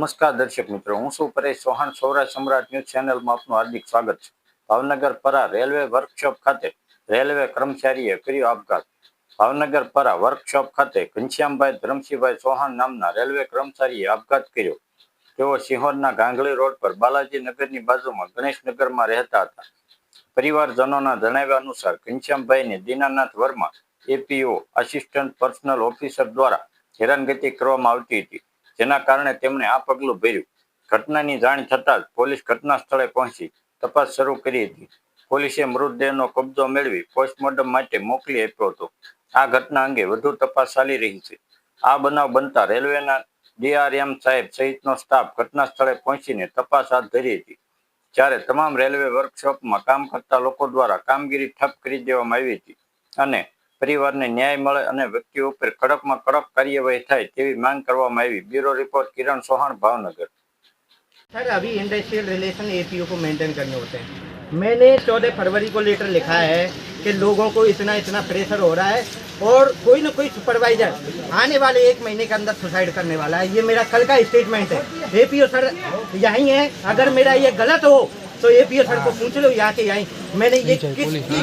નમસ્કાર દર્શક મિત્રો, હું છું પરેશ ચૌહાણ, સૌરાષ્ટ્ર સમ્રાટ ન્યૂઝ ચેનલમાં આપનું હાર્દિક સ્વાગત છે. ભાવનગર પરા રેલવે વર્કશોપ ખાતે રેલવે કર્મચારીએ કર્યો આપઘાત. ભાવનગર પરા વર્કશોપ ખાતે ઘનશ્યામભાઈ ધરમસિંહભાઈ ચૌહાણ નામના રેલવે કર્મચારીએ આપઘાત કર્યો. તેઓ સિંહોરના ગાંગલી રોડ પર બાલાજી નગરની બાજુમાં ગણેશનગરમાં રહેતા હતા. પરિવારજનોના જણાવ્યા અનુસાર ઘનશ્યામભાઈને Dinanath Verma, APO, assistant personal officer દ્વારા હેરાનગતિ કરવામાં આવતી હતી. જેના કારણે તેમણે આ પગલું ભર્યું. ઘટનાની જાણ થતાં પોલીસ ઘટના સ્થળે પહોંચી. તપાસ શરૂ કરી હતી. પોલીસે મૃતદેહનો કબજો મેળવી પોસ્ટમોર્ટમ માટે મોકલી આપ્યો હતો. આ ઘટના અંગે વધુ તપાસ ચાલી રહી છે. આ બનાવ બનતા રેલવેના ડીઆરએમ સાહેબ સહિતનો સ્ટાફ ઘટના સ્થળે પહોંચીને તપાસ હાથ ધરી હતી. જ્યારે તમામ રેલવે વર્કશોપમાં કામ કરતા લોકો દ્વારા કામગીરી ઠપ કરી દેવામાં આવી હતી અને પરિવારને ન્યાય મળે અને વ્યક્તિઓ ઉપર કડકમાં કડક કાર્યવાહી થાય તેવી માંગ કરવામાં આવી bureau report Kiran Chauhan Bhavnagar sir अभी इंडस्ट्रियल रिलेशन एपीओ को मेंटेन करने होते हैं मैंने चौदह फरवरी को लेटर लिखा है कि लोगों को इतना इतना प्रेशर हो रहा है और कोई ना कोई सुपरवाइजर आने वाले एक महीने के अंदर सुसाइड करने वाला है ये मेरा कल का स्टेटमेंट है एपीओ सर यहीं है अगर मेरा ये गलत हो तो एपीओ सर को पूछ लो यहाँ के यहीं मैंने ये किस